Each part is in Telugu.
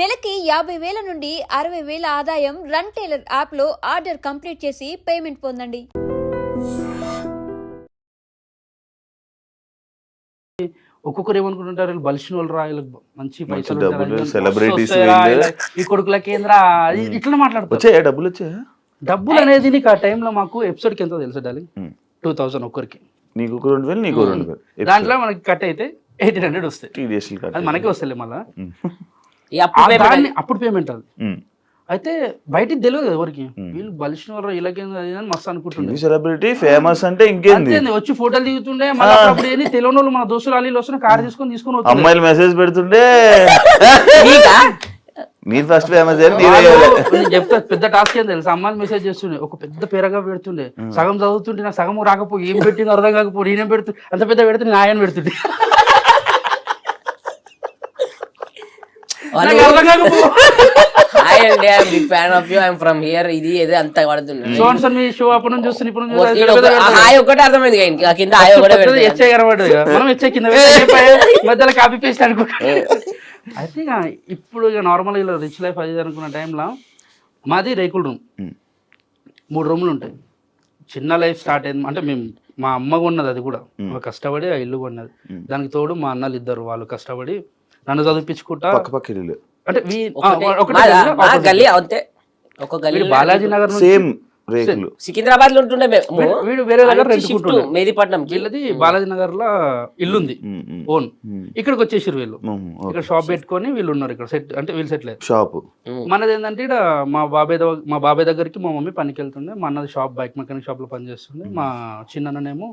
నెలకి యాభై వేల నుండి అరవై వేల ఆదాయం రన్ టైలర్ యాప్లో ఆర్డర్ కంప్లీట్ చేసి పేమెంట్ పొందండి. ఒక్కొక్కరు ఏమనుకుంటుంటారు వీళ్ళు బలిసిన వాళ్ళు రా వీళ్ళకి మంచి పైసలు. ఇలా ఈ కొడుకుల కేంద్ర? ఇట్లా మాట్లాడతారు. డబ్బులు వచ్చాయా? డబ్బులు అనేది నీకు ఆ టైంలో మాకు ఎపిసోడ్కి ఎంతో తెలుసు డార్లింగ్. ఉమ్. టూ థౌసండ్ ఒక్కరికి. నీకు ఒక రెండు వేలు నీకు రెండు వేలు. దాంట్లో మనకి కట్ అయితే ఎయిటీన్ హండ్రెడ్ వస్తాయి. అది మనకే వస్తాయి మళ్ళీ. అప్పుడు పేమెంట్ అది. అయితే బయటికి తెలియదు ఎవరికి. వీళ్ళు బలిసిన వాళ్ళు ఇలాగేంది అది ఇది అని మస్తు అనుకుంటుండే. టీవీ సెలబ్రిటీ ఫేమస్ అంటే ఇంకేంది? వచ్చి ఫోటోలు దిగుతుండే మళ్ళీ అప్పుడు ఏంది తెలియని వాళ్ళు మన దోస్తులు అల్లీలు వస్తున్న కార్ తీసుకొని తీసుకొని వస్తుండే. అమ్మాయిలు మెసేజ్ పెడుతుంటే నీకా? మీరు ఫస్ట్ ఫేమస్ చెప్తా పెద్ద టాస్క్ ఏం తెలుసు? అమ్మాయిలు మెసేజ్ చేస్తుండే ఒక పెద్ద పేరగా పెడుతుండే. సగం చదువుతుంటే నాకు సగం రాకపోయి ఏం పెట్టిందో అర్థం కాకపోయి నేనేం పెడుతు అంత పెద్ద పెడితే నేను ఆయన పెడుతుండే వాళ్ళు నాకు అర్థం కాకపో హాయ్ అండి I'm big fan of you I'm from here ఇది ఏదో అంత పడుతుంది. సో అండ్ సో మీ షో అప్పటి నుంచి చూస్తున్నా ఇప్పుడు నుంచి హాయ్ ఒకటే అర్థమైంది ఇంక. కింద హాయ్ ఒకటే పెడతారు. హెచ్ఐ కనబడ్డది కదా. మనం హెచ్ఐ కింద మధ్యలో కాపీ పేస్ట్ అనుకో అయితే ఇక ఇప్పుడు ఇక నార్మల్ ఇలా రిచ్ లైఫ్ అది అనుకున్న టైంలో మాది రేకుల రూమ్ ఉమ్. మూడు రూములు ఉంటాయి. చిన్న లైఫ్ స్టార్ట్ అయింది. అంటే మేము మా అమ్మ కొన్నది అది కూడా. వాళ్ళు కష్టపడి ఆ ఇల్లు కొన్నది. దానికి తోడు మా అన్నలు ఇద్దరు. వాళ్ళు కష్టపడి నన్ను చదివించుకుంటా? పక్క పక్క ఇల్లు అంటే మా. గల్లీ అంతే. ఒక గల్లీ వీడు బాలాజీ నగర్ సేమ్ రేకులు. సికింద్రాబాద్లో ఉంటుండే మేము. వీడు- వేరే దగ్గర రెంట్కుంటుండే మేదీపట్నం వీళ్ళది బాలాజీ నగర్లో ఇల్లుంది ఓన్. ఇక్కడికి వచ్చేసారు వీళ్ళు. ఇక్కడ షాప్ పెట్టుకొని వీళ్ళు ఉన్నారు ఇక్కడ. సెట్ అంటే వీళ్ళు సెటిల్ అయ్యారు షాపు. మనది ఏంటంటే ఇక్కడ మా బాబాయ్ మా బాబాయ్ దగ్గరికి మా మమ్మీ పనికి వెళ్తుండే మా అన్నది షాప్ బైక్ మెకానిక్ షాప్లో పనిచేస్తుండే. మా చిన్ననేమో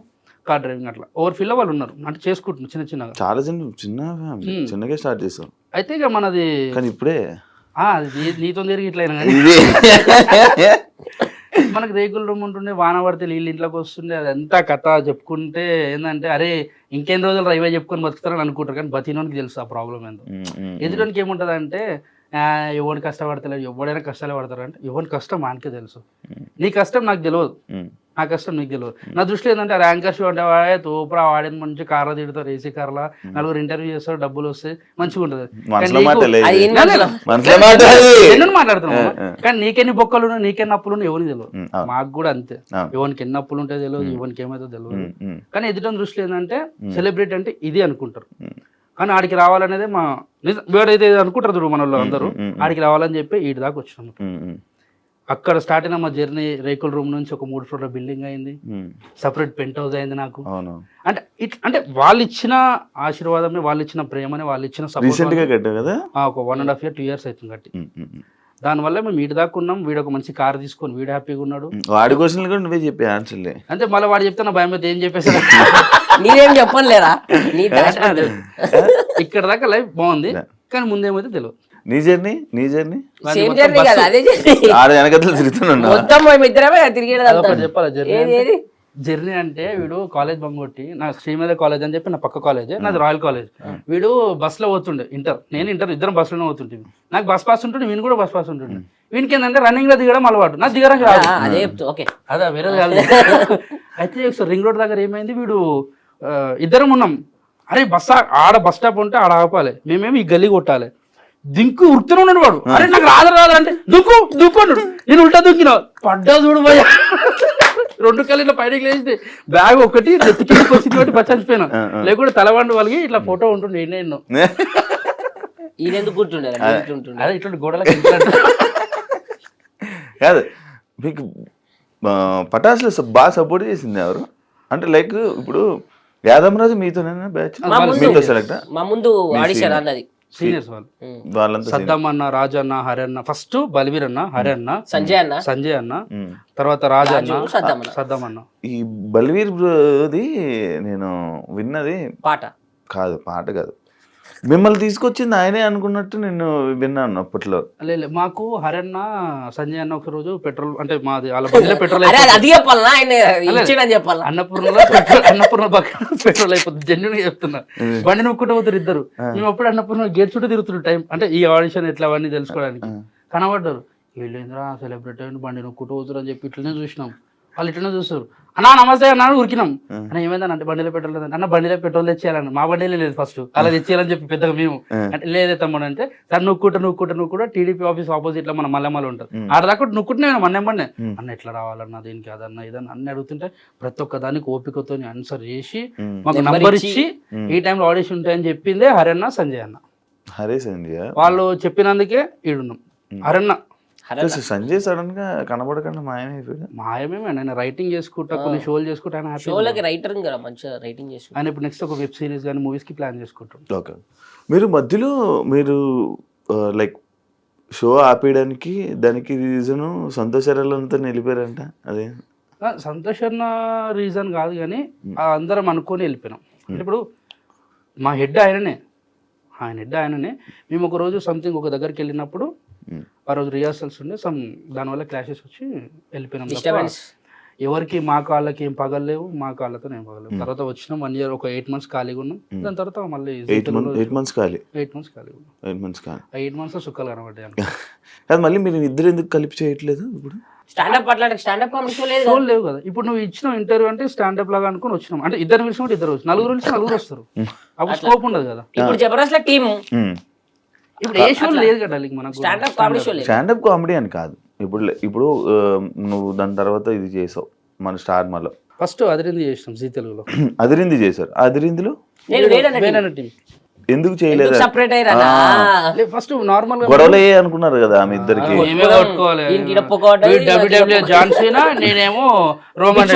కార్ డ్రైవింగ్ అట్లా. ఓవర్ ఫిల్ వాళ్ళు ఉన్నారు. అంటే చేసుకుంటున్నారు చిన్న చిన్నగా. చాలా చిన్న చిన్న ఉమ్. చిన్నగా స్టార్ట్ చేసాం అయితే ఇక మనది కానీ ఇప్పుడే. నీతో తిరిగి ఇట్లా అయినా కానీ. మనకి రేకుల రూమ్ ఉంటుండే వాన పడితే నీళ్ళు ఇంట్లోకి వస్తుండే అదంతా కథ చెప్పుకుంటే ఏంటంటే అరే ఇంకెన్ని రోజులు రైవే చెప్పుకొని బతుకుతారని అనుకుంటారు కానీ బతినోనికి తెలుసు ఆ ప్రాబ్లం ఏందో. ఉమ్, ఉమ్, ఎదుటికి ఏముంటుంది అంటే ఎవరిని కష్టపడతలేదు ఎవడైనా కష్టాలు పడతారు అంటే ఎవరి కష్టం మనకే తెలుసు. నీ కష్టం నాకు తెలియదు. నా కష్టం నీకు తెలియదు. నా దృష్టిలో ఏంటంటే ర్యాంకర్ షో అంటే వాడే తోపురా వాడిని మంచి కార్లో తిడతారు ఏసీ కార్లా. నలుగురు ఇంటర్వ్యూ చేస్తారు డబ్బులు వస్తాయి మంచిగా ఉంటుంది. మనసులో మాట లేదు. అది ఎన్ని లేదు, రోజులు? మనసులో మాట అది. ఎన్నో మాట్లాడుతున్నాం ఆ, ఆ. కానీ నీకెన్ని బొక్కలు నీకెన్ని అప్పులు ఎవరికి తెలియదు. మాకు కూడా అంతే. ఎవరికి ఎన్ని అప్పులు ఉంటాయో తెలియదు ఎవరికి ఏమైతే తెలియదు. కానీ ఎదుట దృష్టిలో ఏంటంటే సెలబ్రిటీ అంటే ఇది అనుకుంటారు. కానీ ఆడికి రావాలనేదే మా నిజం వీడైతే అనుకుంటారు చూడు మన వాళ్ళు అందరూ. ఆడికి రావాలని చెప్పి ఈడి దాకా వచ్చినాము. అక్కడ స్టార్ట్ అయిన మా జర్నీ రేకుల రూమ్ నుంచి ఒక మూడు ఫ్లోర్ల బిల్డింగ్ అయింది. సపరేట్ పెంట్ హౌస్ అయింది నాకు. అంటే ఇట్ అంటే వాళ్ళు ఇచ్చిన ఆశీర్వాదమే వాళ్ళు ఇచ్చిన ప్రేమని వాళ్ళు ఇచ్చిన సపోర్ట్ కదా? ఒక one and half year two years అవుతుంది కట్టి. దానివల్ల మేము వీడి దాకా ఉన్నాం. వీడు ఒక మంచి కార్ తీసుకొని వీడు హ్యాపీగా ఉన్నాడు. వాడి క్వశ్చన్లు కూడా నువ్వే చెప్పి ఆన్సర్లే అంటే మళ్ళీ వాడు చెప్తే నా భయం ఏం చెప్పేసాడు నీదేం చెప్పలేరా నీ. ఇక్కడ దాకా లైఫ్ బాగుంది కానీ ముందేమైతే తెలియదు. నీ జర్నీ నీ జర్నీ సేమ్ జర్నీ కదా అదే జర్నీ ఆడ వెనకతలు తిరుగుతున్నా మొత్తం మేము ఇద్దరమే తిరిగేది చెప్పాలి జర్నీ జర్నీ అంటే? వీడు కాలేజ్ బంగొట్టి నా శ్రీమద కాలేజ్ అని చెప్పి నా పక్క కాలేజ్ నాది రాయల్ కాలేజ్ వీడు బస్లో పోతుండే ఇంటర్ నేను ఇంటర్ ఇద్దరం బస్లోనే పోతుంటే నాకు బస్ పాస్ ఉంటుండే వీని కూడా బస్ పాస్ ఉంటుండే. వీనికి ఏంటంటే రన్నింగ్లో దిగడం అలవాటు. నాకు దిగడం రాదు. అదే చెప్తా ఓకే. అదే వేరే కాదు. అయితే రింగ్ రోడ్ దగ్గర ఏమైంది వీడు ఇద్దరం ఉన్నాం. అరే బస్ ఆడ బస్ స్టాప్ ఉంటే ఆడ ఆపాలి. మేమేమి ఈ గల్లీ కొట్టాలి. దింకు ఉరుకుతూనే ఉన్నాడు వాడు. అరే నాకు రాదు రాదు అంటే దుక్కు దుక్కు అన్నాడు. నేను ఉల్టా దుక్కిన పడ్డా చూడు భయ రెండు కళ్ళు పైనకి లేచి బ్యాగ్ ఒకటి నెత్తికి వచ్చింది చచ్చిపోయినా. లేకుంటే తలవండు వాళ్ళకి ఇట్లా ఫోటో ఉంటుండే ఎన్నో ఎన్నో. ఈయన ఎందుకు కూర్చుండే? ఉంటుండే. అదే ఇట్లాంటి గోడలకి ఇంట్లో కాదు మీకు పటాసులో బాగా సపోర్ట్ చేసింది ఎవరు? అంటే లైక్ ఇప్పుడు యాదమరాజు మీతోనేనా బ్యాచ్ మా ముందు. మీతో సెలెక్ట్ మా ముందు ఆడిషన్ అన్నది సీనియర్స్ వాళ్ళు. వాళ్ళంతా. సద్దం అన్న రాజు అన్న హరి అన్న ఫస్ట్ బలివీర్ అన్న హరి అన్న సంజయ్ అన్న. సంజయ్ అన్న. తర్వాత రాజు అన్న రాజు, సద్దం అన్న. సద్దం అన్న ఈ బల్వీర్ బ్రోది నేను విన్నది పాట. కాదు పాట కాదు. మిమ్మల్ని తీసుకొచ్చింది ఆయనే అనుకున్నట్టు నేను విన్నాను అప్పట్లో. లేదు మాకు హరన్న సంజయ్ అన్న ఒక రోజు పెట్రోల్ అంటే మాది వాళ్ళ బండిలో పెట్రోల్ అరే అది ఆయన ఇచ్చిండని చెప్పాలా అన్నపూర్ణలో పెట్రోల్ అన్నపూర్ణ పక్కన పెట్రోల్ అయిపోతుంది. జెన్యున్ చెప్తున్నా. బండి నొక్కుంటూ పోతారు ఇద్దరు. మేము అప్పుడు అన్నపూర్ణ గేట్ చుట్టూ తిరుగుతున్నారు టైం. అంటే ఈ ఆడిషన్ ఎట్లా అవన్నీ తెలుసుకోవడానికి. కనబడ్డారు. వీళ్ళేంద్రా సెలబ్రిటీ అయిన బండి నొక్కుంటూ పోతారు అని చెప్పి ఇట్లనే చూసినాం. వాళ్ళు ఇట్లనే చూస్తారు. అన్నా నమస్తే అన్నాడు ఉరికినాం. అన్న ఏమైందని అంటే బండిలో పెట్రోల్ అన్న బండిలో పెట్రోల్ తెచ్చేయాలని మా బండిలో లేదు ఫస్ట్. అలా తెచ్చేయాలని చెప్పి పెద్దగా మేము అంటే లేదే తమ్ముడు అంటే సార్ నువ్వుకుంటా నువ్వుకుంటా నువ్వు కూడా టీడీపీ ఆఫీస్ ఆపోజిట్లో మన మల్లెమ్మలు ఉంటుంది ఆడ దాకా నువ్వుకుంటున్నా నేను మన నెంబర్నే. అన్న ఎట్లా రావాలన్నా? దీనికి అదన్నా ఇదన్నా? అన్ని అడుగుతుంటే ప్రతి ఒక్క దానికి ఓపికతో ఆన్సర్ చేసి మాకు Number నంబర్ ఇచ్చి, ఈ టైంలో ఆడిషన్ ఉంటాయని చెప్పిందే హరన్న సంజయ్ అన్న. హరే సంజయ్. వాళ్ళు చెప్పినందుకే ఈడున్నాం. హరన్న సంజయ్ సడన్గా కనబడకుండా మాయమైపోయాడు? మాయమేమే నేను రైటింగ్ చేసుకుంటా కొన్ని షోలు చేసుకుంటా ఆయన షోలకి రైటర్ కదా మంచిగా రైటింగ్ చేసి. ఆయన ఇప్పుడు నెక్స్ట్ ఒక వెబ్ సిరీస్ కానీ మూవీస్కి ప్లాన్ చేసుకుంటాం ఓకే. మీరు మధ్యలో మీరు లైక్ షో ఆపేయడానికి దానికి రీజను సంతోషాలంతా నిలిపారంట అదే? ఆ, సంతోష్ రీజన్ కాదు కానీ ఆ అందరం అనుకొని వెళ్ళిపోయినాం. అంటే ఇప్పుడు మా హెడ్ ఆయననే. ఆయన హెడ్ ఆయననే. మేము ఒక రోజు సంథింగ్ ఒక దగ్గరికి వెళ్ళినప్పుడు. ఆ రోజు రిహార్సల్స్ ఉండే సమ్ దానివల్ల క్లాషెస్ వచ్చి వెళ్ళిపోయినాం ఎవరికి మా కాళ్ళకి ఏం పగలేవు మా కాళ్ళతో ఏం పగలేవు తర్వాత వచ్చినాం వన్ ఇయర్ ఒక ఎయిట్ మంత్స్ ఖాళీగా ఉన్నాం. దాని తర్వాత మళ్ళీ ఎయిట్ మంత్ ఎయిట్ మంత్స్ కాలి ఎయిట్ మంత్స్ ఉన్నాం ఎయిట్ మంత్స్ ఆ ఎయిట్ మంత్స్ సుఖాలు కనబడ్డాయి అనుకో. అది మళ్ళీ మీరు ఇద్దరు ఎందుకు కలిపి చేయట్లేదు ఇప్పుడు? స్టాండప్ అట్లా స్టాండప్ కామెడీ షో లేదు లేవు కదా. ఇప్పుడు నువ్వు ఇచ్చిన ఇంటర్వ్యూ అంటే స్టాండప్ లాగా అనుకుని వచ్చినాం. అంటే ఇద్దరు పిలిచినప్పుడు ఇద్దరు వచ్చి నలుగురు పిలిచి నలుగురు వస్తారు. అప్పుడు స్కోప్ ఉండదు కదా. ఇప్పుడు జబర్దస్త్లో టీమ్. ఇప్పుడు ఏ షో లేదు కదా లీగ్ మనకు స్టాండప్ కామెడీ షో లేదు. స్టాండప్ కామెడీ అని కాదు. ఇప్పుడు ఇప్పుడు నువ్వు దాని తర్వాత ఇది చేసావు మన స్టార్ మాలో ఫస్ట్ అదిరింది చేసినాం జీ తెలుగులో. అదిరింది చేశారు. అదిరిందిలో? ఎందుకు చేయలేదా? సపరేట్ అయ్యారా ఫస్ట్ నార్మల్గా గొడవలు అనుకున్నారు కదా ఆమె ఇద్దరికి. కొట్టుకోవాలి. WWE జాన్ సీనా నేనేమో రోమన్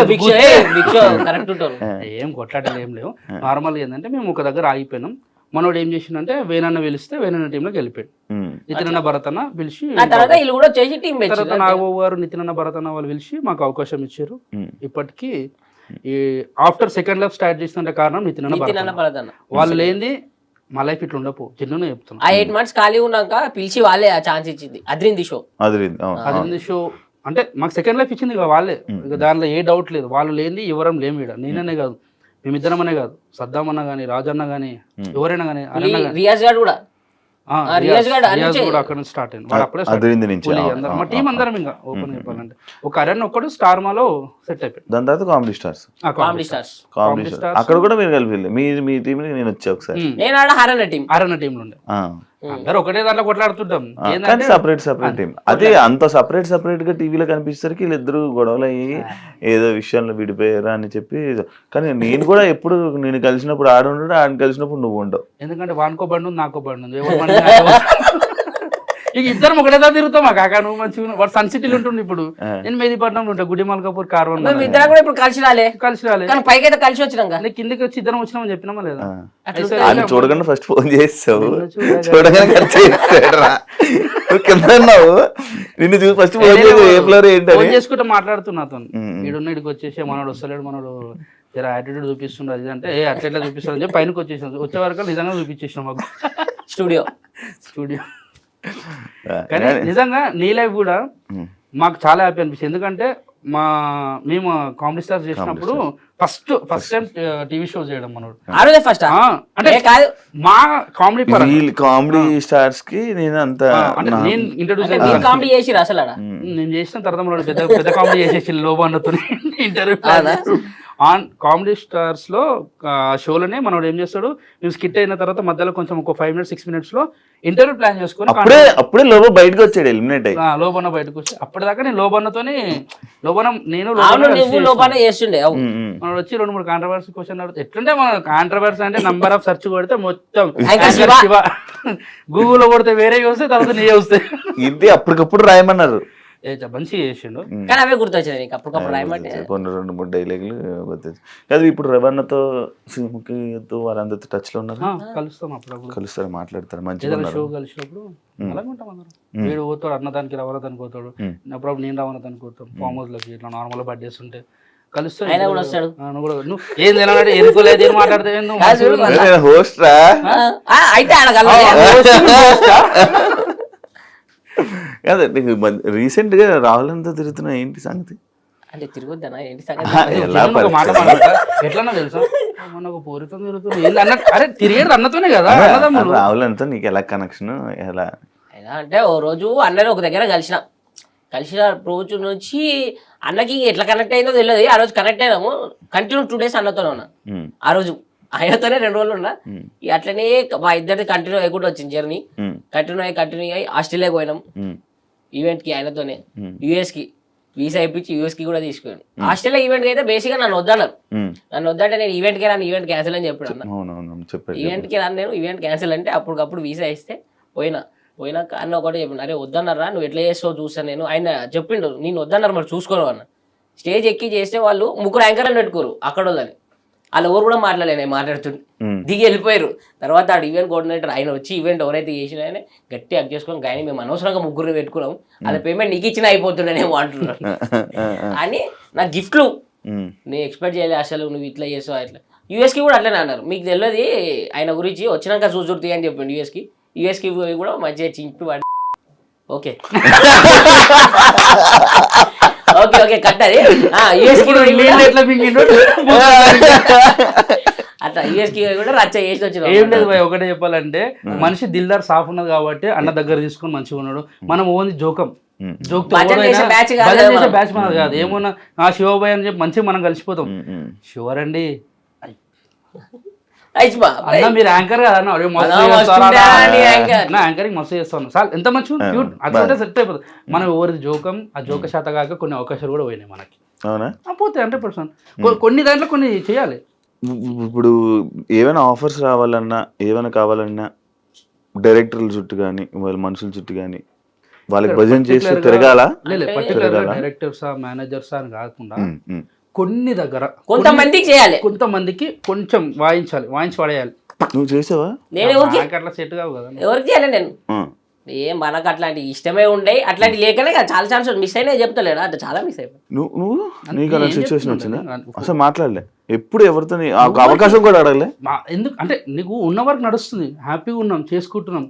కరెక్ట్ ఉంటారు. ఏం కొట్లాటలు ఏం లేవు. నార్మల్ ఏంటంటే మేము ఒక దగ్గర ఆగిపోయినాం. మనోడు ఏం చేసిండంటే వేనన్న పిలిస్తే వేనన్న టీంలోకి వెళ్ళిపోయాడు. మ్మ్. నితినన్న భరతన్న పిలిచి ఆ తర్వాత వీళ్ళు కూడా చేసి టీం తర్వాత పెంచారు నాగబాబు గారు నితినన్న భరతన్న వాళ్ళు పిలిచి మాకు అవకాశం ఇచ్చారు. ఇప్పటికీ ఈ ఆఫ్టర్ సెకండ్ లైఫ్ స్టార్ట్ చేసిన కారణం నితినన్న నితిన్ భరతన్న. వాళ్ళు లేనిది మా లైఫ్ ఇట్లా ఉండపు చిన్న చెప్తున్నా. ఆ ఎయిట్ మంత్స్ ఖాళీ ఉన్నాక పిలిచి వాళ్ళే ఆ ఛాన్స్ ఇచ్చింది. అద్రింది షో. అదిరింది షో. అంటే మాకు సెకండ్ లైఫ్ ఇచ్చింది వాళ్ళే. ఇక దానిలో ఏ డౌట్ లేదు. వాళ్ళు లేనిది ఎవరం లేము ఇక్కడ నేననే కాదు. మేమిద్దరమనే కాదు. సద్దాం అన్న కానీ రాజన్న కానీ ఎవరైనా కానీ రియాజ్ గారు కూడా. రియాజ్ కూడా అక్కడ నుంచి స్టార్ట్ అయింది. వాడు అప్పుడే అందరం మా అవును, టీం అందరం ఇంకా ఓపెన్ చెప్పాలంటే ఒక అరణ్ ఒక్కడు స్టార్ మాలో సెట్ అయిపోయింది దాని తర్వాత కామెడీ స్టార్స్. Comedy stars. అక్కడ కూడా మీరు కలిపి వెళ్ళి మీ మీ టీంకి నేను వచ్చా ఒకసారి. నేను ఆడ హరన్న టీం. అరణ్ టీంలో ఉండే. ఆ. అందరూ ఒకటే దాంట్లో కొట్లాడుతుంటాం. కానీ సపరేట్ సపరేట్ టీం అదే అంత సపరేట్ సపరేట్గా టీవీలో కనిపిస్తారు వీళ్ళిద్దరు గొడవలు అయ్యి ఏదో విషయంలో విడిపోయారా అని చెప్పి కానీ నేను కూడా ఎప్పుడు నేను కలిసినప్పుడు ఆడ ఉండడు ఆడ కలిసినప్పుడు నువ్వు ఉండవు ఎందుకంటే వానికో బండి ఉంది నాకో బండి ఉంది? ఇక ఇద్దరం ఒకటే దగ్గర తిరుగుతాం. మా కాకా నువ్వు మంచిగా. వాడు సన్ సిటీలో ఉంటుండే ఇప్పుడు. నేను మేదిపట్నంలో ఉంటా గుడి మల్కాపూర్ కార్వన్ మేము ఇద్దరం కూడా ఇప్పుడు కలిసి రాలే. కలిసి రాలే. కానీ పైకి అయితే కలిసి వచ్చినాక నేను కిందకి వచ్చి ఇద్దరం వచ్చినామని చెప్పినామా లేదా? ఆయన చూడగానే ఫస్ట్ ఫోన్ చేస్తావు చూడగానే- ఖర్చు కింద ఉన్నావు. నిన్ను చూసి ఫస్ట్ ఫోన్ చేసి ఏ ఫ్లోర్ ఏంటని? ఫోన్ చేసుకుంటే మాట్లాడుతున్నా అతను. ఈడున్న ఇడికి వచ్చేసి మనోడు వస్తలేడు మనోడు జర యాటిట్యూడ్ చూపిస్తుండే. అది అంటే ఏ అట్లా ఎట్లా చూపిస్తాడు? అని చెప్పి పైనకి వచ్చేసాం వచ్చే వరకు నిజంగా చూపించేసినాం మాకు. స్టూడియో స్టూడియో కానీ నిజంగా నీ లైఫ్ కూడా. మాకు చాలా హ్యాపీ అనిపిస్తుంది. ఎందుకంటే మా మేము కామెడీ స్టార్స్ చేసినప్పుడు first first time TV show చేయడం మనోడు. ఫస్ట్ ఆ, అంటే కాదు. మా కామెడీ కామెడీ స్టార్స్కి నేను అంత అంటే నేను ఇంట్రొడ్యూస్ కామెడీ చేసిరు అసలు నేను చేసిన తర్వాత మనోడు పెద్ద పెద్ద కామెడీ చేసేసి లోబో అన్నతో ఇంటర్వ్యూ. ఆన్ కామెడీ స్టార్స్లో ఆ, షోలోనే మనోడు ఏం చేస్తాడు? మేము స్కిట్ అయిన తర్వాత మధ్యలో కొంచెం ఒక ఫైవ్ మినిట్స్ సిక్స్ మినిట్స్లో ఇంటర్వ్యూ ప్లాన్ చేసుకొని అప్పుడే అప్పుడే లోపల బయటకు వచ్చాడు ఎలిమినేట్ అయ్యి. ఆ, లోబన్న బయటకు వచ్చి అప్పటిదాకా నేను లోబన్నతోని లోబన్న నేను చేస్తుండే. మనోడు వచ్చి రెండు మూడు కాంట్రవర్సీ క్వశ్చన్ అడుగుతా ఎట్లుంటే మన కాంట్రవర్సీ అంటే నంబర్ ఆఫ్ సెర్చ్ కొడితే మొత్తం. గూగుల్లో కొడితే వేరే వస్తాయి తర్వాత నీ వస్తాయి ఇది అప్పటికప్పుడు రాయమన్నారు. ఏ చ- మంచిగా చేసిండు. కానీ అవే గుర్తొచ్చింది నీకు అప్పటికప్పుడు రాయమంటే. కొన్ని రెండు మూడు డైలాగులు గుర్తొచ్చు కాదు ఇప్పుడు రవణతో సింహకితో వారందరితో టచ్లో ఉన్నారు. కలుస్తాం అప్పుడప్పుడు కలుస్తారు మాట్లాడతారు మంచిగా షో కలిసినప్పుడు అలాగే ఉంటాం అందరం. వీడు పోతాడు అన్నదానికి రవణదానికి పోతాడు. ఉమ్. అప్పుడప్పుడు నేను రవణదానికి పోతాం. ఫామ్ హౌస్లోకి ఇట్లా నార్మల్ బర్త్డేస్ ఉంటే కలుస్తాడు ఆయన కూడా వస్తాడు. కూడా నువ్వు ఏం తినాలంటే ఎదుకోలేదు ఏం హోస్ట్ అయితే కాదు నీకు రీసెంట్గా రాహులంతా తిరుగుతున్నా ఏంటి సంగతి? అంటే తిరగొద్దనా ఏంటి తెలుసా? పూరితో తిరుగుతుంది ఏంది అన్న అరే తిరిగేది అన్నతోనే కదా రాహులంతా నీకు ఎలా కనెక్షన్ ఎలా? ఎలా అంటే ఓ రోజు అన్నని ఒక దగ్గర కలిసిన. కలిసిన రోజు నుంచి అన్నకి ఎట్లా కనెక్ట్ అయిందో తెలియదు. ఆ రోజు కనెక్ట్ అయినాము. కంటిన్యూ టూ డేస్ అన్నతోనే ఉన్నా. ఆ రోజు. ఆయనతోనే రెండు రోజులు ఉన్నా. అట్లనే మా ఇద్దరిది కంటిన్యూ అయ్యకుండా వచ్చింది జర్నీ కంటిన్యూ అయ్యి కంటిన్యూ అయ్యి ఆస్ట్రేలియాకి పోయినాం. ఉమ్, ఈవెంట్కి ఆయనతోనే. ఉమ్, యూఎస్కి వీసా ఇప్పించి యూఎస్కి కూడా తీసుకున్నాను ఆస్ట్రేలియా ఈవెంట్కి అయితే బేసిక్గా నన్ను వద్దన్నారు. నన్ను వద్దంటే నేను ఈవెంట్కి రాను ఈవెంట్ క్యాన్సిల్ అని అవునవును చెప్పాడు ఈవెంట్కి రాను నేను ఈవెంట్ క్యాన్సిల్ అంటే అప్పటికప్పుడు వీసా ఇస్తే పోయినా. పోయినాక అన్న ఒకటి చెప్పిన అరే వద్దన్నారా? నువ్వు ఎట్లా చేస్తావు చూసాను నేను. ఆయన చెప్పిండు నేను వద్దన్నారు మరి చూసుకోను అన్న. స్టేజ్ ఎక్కి చేస్తే వాళ్ళు ముగ్గురు యాంకర్లు పెట్టుకోరు అక్కడ వాళ్ళని. వాళ్ళు ఎవరు కూడా మాట్లాడలే నేను మాట్లాడుతుండే దిగి వెళ్ళిపోయారు. తర్వాత ఆడు ఈవెంట్ కోఆర్డినేటర్ ఆయన వచ్చి ఈవెంట్ ఎవరైతే చేసిన ఆయన గట్టి అక్ చేసుకొని కానీ మేము అనవసరంగా ముగ్గురిని పెట్టుకున్నాం. వాళ్ళ పేమెంట్ నీకు ఇచ్చిన అయిపోతుండేనేమో ఆ, ఆ, అని నా గిఫ్ట్లు నేను ఎక్స్పెక్ట్ చేయలే అసలు నువ్వు ఇట్లా చేసావు అట్లా యూఎస్కి కూడా అట్లనే అన్నారు. మీకు తెలియదు ఆయన గురించి వచ్చినాక చూసుర్తి అని చెప్పిండు యూఎస్కి యూఎస్కి కూడా మంచిగా చింపి వాడి ఓకే. ఓకే ఓకే ఎట్లా మింగిండో? అట్లా యూఎస్కి కూడా రచ్చ చేసి వచ్చిన ఏం లేదు భయ్ ఒకటే చెప్పాలంటే మనిషి దిల్దార్ సాఫ్ ఉన్నది కాబట్టి అన్న దగ్గర తీసుకొని మంచిగా ఉన్నాడు. మనం ఓన్లీ జోకం. జోక్. బ్యాచ్ మనది కాదు ఏమన్నా ఆ శివబాయ్ అని చెప్పి మంచిగా మనం కలిసిపోతాం. ఉమ్, ఉమ్. మీరు యాంకర్ కదా యాంకరింగ్ మస్తు చేస్తాను. సార్ ఎంత మంచి క్యూట్ అట్లా సెట్ అయిపోతుంది. మనం ఎవరిది జోకం ఆ జోక శాత కాక కొన్ని అవకాశాలు కూడా పోయినాయి మనకి. అవునా? ఆ, పోతాయి హండ్రెడ్ పర్సెంట్ కొన్ని దాంట్లో కొన్ని చేయాలి. ఇప్పుడు ఏమైనా ఆఫర్స్ రావాలన్నా ఏమైనా కావాలన్నా డైరెక్టర్ల చుట్టూ కానీ వాళ్ళ మనుషుల చుట్టూ కానీ వాళ్ళకి భజన గా- తిరగాల? డైరెక్టర్సా మేనేజర్సా అని కాకుండా. కొన్ని దగ్గర కొంతమందికి చేయాలి. కొంతమందికి కొంచెం వాయించాలి వాయించి పడేయాలి నువ్వు చేసావా? నేను ఎవరికి? అట్లా సెట్ కావు కదా. ఎవరికి చేయాలి నేను. ఏం మనకు అట్లాంటి ఇష్టమే ఉండే అట్లాంటి లేకనే కదా చాలా ఛాన్స్ మిస్ అయినా చెప్తలేడా? అంటే చాలా మిస్ అయిపోయి నువ్వు నువ్వు? నీకు అలా ఏం సిచ్యువేషన్ వచ్చిందా? అసలు మాట్లాడలే. ఎప్పుడు ఎవరితో అవకాశం కూడా అడగలే? మా- ఎందుకు అంటే నీకు ఉన్న వరకు నడుస్తుంది. హ్యాపీగా ఉన్నాం చేసుకుంటున్నాం.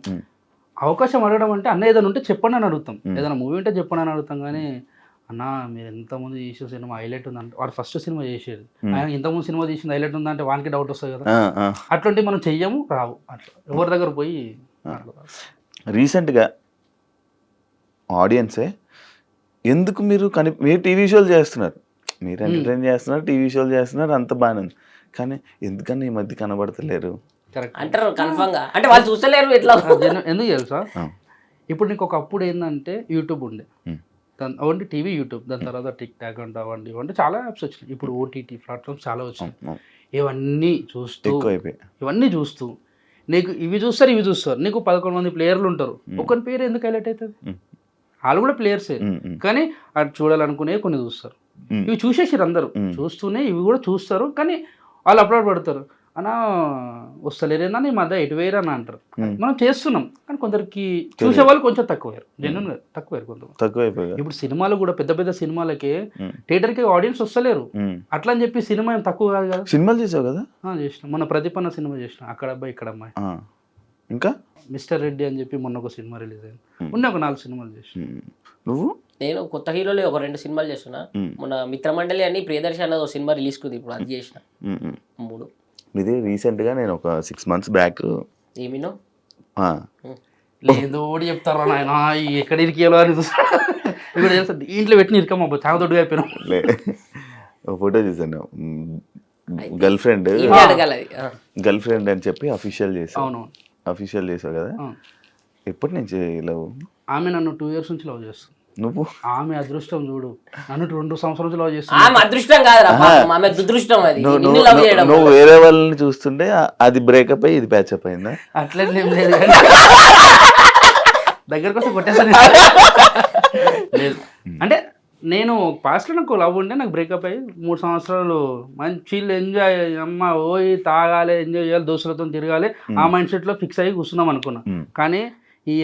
అవకాశం అడగడం అంటే అన్న ఏదైనా ఉంటే చెప్పండి అని అడుగుతాం. ఏదైనా మూవీ ఉంటే చెప్పండి అని అడుగుతాం కానీ అన్న మీరు ఎంతమంది చేసిన సినిమా హైలైట్ ఉందంటే. వాడు ఫస్ట్ సినిమా చేసేది. ఆయన ఇంతకుముందు సినిమా తీసింది హైలైట్ ఉందంటే వానికి డౌట్ వస్తుంది కదా. అట్లాంటివి మనం చెయ్యము రావు. అట్లా. ఎవరి దగ్గర పోయి రీసెంట్గా ఆడియన్సే ఎందుకు మీరు కని మీరు టీవీ షోలు చేస్తున్నారు. మీరు ఎంటర్టైన్ చేస్తున్నారు టీవీ షోలు చేస్తున్నారు అంత బాగానే ఉంది. కానీ ఎందుకని ఈ మధ్య కనబడతలేరు? కరెక్ట్ అంటారు కన్ఫర్మ్గా. అంటే వాళ్ళు చూస్తలేరు ఎట్లా ఎందుకు తెలుసా. ఇప్పుడు నీకు ఒకప్పుడు ఏంటంటే యూట్యూబ్ ఉండే. దాని అవండి టీవీ యూట్యూబ్. దాని తర్వాత టిక్ టాక్ అంట అవండి ఇవంటే చాలా యాప్స్ వచ్చినాయి. ఇప్పుడు ఓటీటీ ప్లాట్ఫామ్స్ చాలా వచ్చినాయి. ఇవన్నీ చూస్తూ ఇవన్నీ చూస్తూ నీకు ఇవి చూస్తారు ఇవి చూస్తారు. నీకు పదకొండు మంది ప్లేయర్లు ఉంటారు. ఒకరి పేరు ఎందుకు హైలైట్ అవుతుంది. వాళ్ళు కూడా ప్లేయర్సే కానీ అటు చూడాలనుకునే కొన్ని చూస్తారు. ఇవి చూసేసారు అందరూ. చూస్తూనే ఇవి కూడా చూస్తారు. కానీ వాళ్ళు అప్లోడ్ పెడతారు. అన్నా వస్తలేరేనా నీ మధ్య ఎటు వేయరని అంటారు. మనం చేస్తున్నాం కానీ కొందరికి చూసే వాళ్ళు కొంచెం తక్కువ జెన్యున్ తక్కువ కొంతమంది. తక్కువ అయిపోయి ఇప్పుడు సినిమాలు కూడా పెద్ద పెద్ద సినిమాలకి ఉమ్. థియేటర్కి ఆడియన్స్ వస్తలేరు. అట్లా అని చెప్పి సినిమా ఏం తక్కువ కాదు కదా. సినిమాలు చేసావు కదా? చేసిన. మొన్న ప్రదీపన్న సినిమా చేసిన. అక్కడ అబ్బాయి ఇక్కడ అమ్మాయి. ఇంకా? మిస్టర్ రెడ్డి అని చెప్పి మొన్న ఒక సినిమా రిలీజ్ అయింది. ఉన్న ఒక నాలుగు సినిమాలు చేసిన. నువ్వు? నేను కొత్త హీరోలు ఒక రెండు సినిమాలు చేస్తున్నా. మన మిత్రమండలి అని ప్రియదర్శి అన్నది ఒక సినిమా రిలీజ్ కుంది ఇప్పుడు అది చేసిన. ఇది రీసెంట్గా నేను ఒక సిక్స్ మంత్స్ బ్యాక్ ఏమినో? లేదు చెప్తారా నాయన? ఎక్కడ ఇరికేలో అని చూస్తా. ఇక్కడ చేస్తా ఇంట్లో పెట్టి ఇరికమ్మ చాలా దొడ్డుగా అయిపోయినాం. ఫోటో చూసాను గర్ల్ ఫ్రెండ్. గర్ల్ ఫ్రెండ్ అని చెప్పి అఫీషియల్ చేసావు అవును అఫీషియల్ చేసావు కదా. ఎప్పటి నుంచి లవ్? ఆమె నన్ను టూ ఇయర్స్ నుంచి లవ్ చేస్తుంది. నువ్వు? ఆమె అదృష్టం చూడు. నన్ను రెండు సంవత్సరాల నుంచి లవ్ చేస్తుంది. ఆమె అదృష్టం కాదురా పాపం. ఆమె దుదృష్టం అది. నువ్వు నిన్ను లవ్ చేయడం నువ్వు వేరే వాళ్ళని చూస్తుంటే ఆ- అది బ్రేకప్ అయ్యి ఇది ప్యాచప్ అయిందా? అట్లనే ఏం లేదు. కానీ దగ్గరకు వస్తే కొట్టేస్తాను లేదు. అంటే నేను పాస్ట్లో నాకు లవ్ ఉంటే నాకు బ్రేకప్ అయ్యి మూడు సంవత్సరాలు మంచి ఎంజాయ్ అమ్మ పోయి తాగాలి ఎంజాయ్ చేయాలి దోస్తులతో తిరగాలి. ఆ మైండ్ సెట్లో ఫిక్స్ అయ్యి కూర్చున్నాం అనుకున్నా. కానీ